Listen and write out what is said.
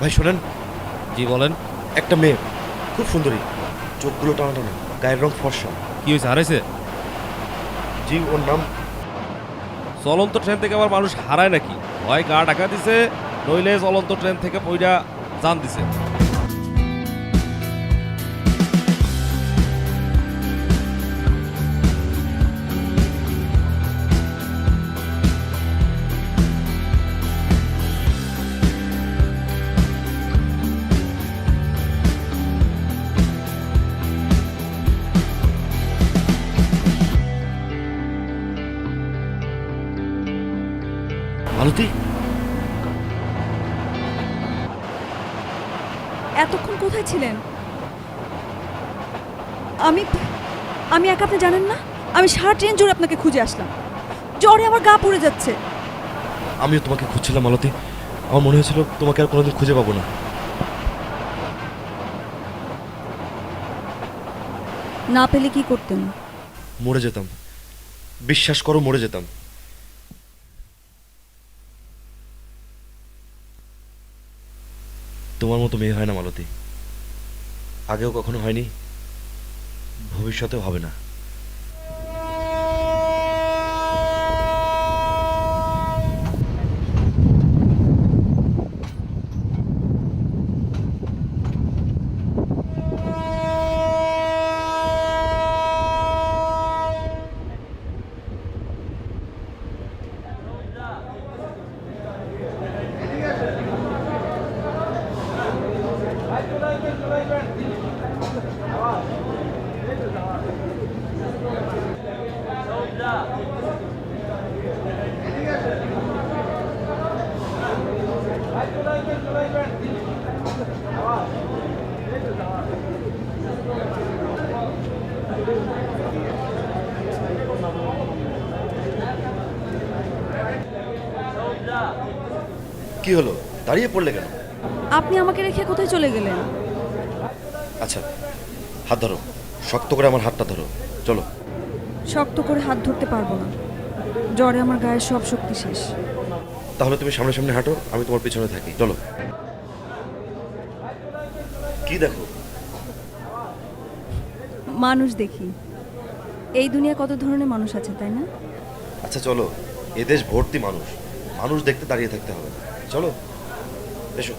ভাই শোনেন। জি বলেন। একটা মেয়ে খুব সুন্দরী। চোখগুলো টানা টানা গায়ের রং ফর্সা। কি হয়েছে হারাইছে? জি ওর নাম? চলন্ত ট্রেন থেকে আবার মানুষ হারায় নাকি? ভয় গা ঢাকা দিছে নইলে চলন্ত ট্রেন থেকে পইরা জান দিছে। মালতী এতক্ষণ কোথায় ছিলেন? আমি আমি একা আপনি জানেন না? আমি সারা ট্রেন জুড়ে আপনাকে খুঁজে আসলাম। জ্বরে আমার গা পুড়ে যাচ্ছে। আমিও তোমাকে খুঁজছিলাম মালতী। আমার মনে হয়েছিল তোমাকে আর কোনোদিন খুঁজে পাবো না। না পেলে কি করতেন? মরে যেতাম। বিশ্বাস করো মরে যেতাম। তোমার মতো মেয়ে হয় না মালতী। আগেও কখনো হয়নি ভবিষ্যতেও হবে না। কি হলো? দাঁড়িয়ে পড়লে কেন? আপনি আমাকে রেখে কোথায় চলে গেলেন? আচ্ছা হাত ধরো। শক্ত করে আমার হাতটা ধরো। চলো। শক্ত করে হাত ধরতে পারব না। জ্বরে আমার গায়ের সব শক্তি শেষ। তাহলে তুমি সামনে সামনে হাঁটো আমি তোমার পিছনে থাকি। চলো। কি দেখো? মানুষ দেখি। এই দুনিয়া কত ধরনের মানুষ আছে তাই না? আচ্ছা চলো। এদেশ ভর্তি মানুষ। মানুষ দেখতে দাঁড়িয়ে থাকতে হবে। চলো। এসো